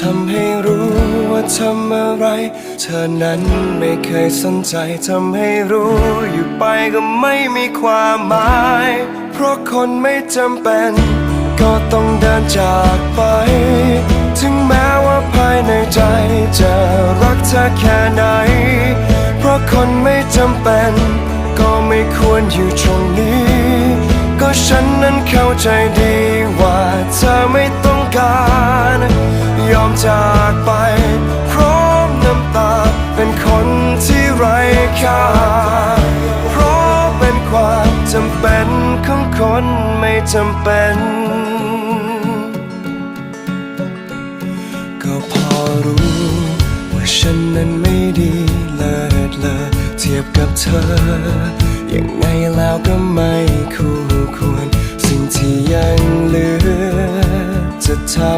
ทำให้รู้ว่าทำอะไร เธอนั้นไม่เคยสนใจทำให้รู้อยู่ไปก็ไม่มีความหมาย เพราะคนไม่จำเป็น ก็ต้องเดินจากไป ถึงแม้ว่าภายในใจ จะรักเธอแค่ไหน เพราะคนไม่จำเป็น ก็ไม่ควรอยู่ตรงนี้ ก็ฉันนั้นเข้าใจดี ยอมจากไป พร้อมน้ำตา เป็นคนที่ไร้ค่า เพราะเป็นความจำเป็นของคนไม่จำเป็น ก็พอรู้ว่าฉันนั้นไม่ดีเลิศเลอเทียบกับเธอ ยังไงแล้วก็ไม่คู่ควร สิ่งที่ยังเหลือจะทำ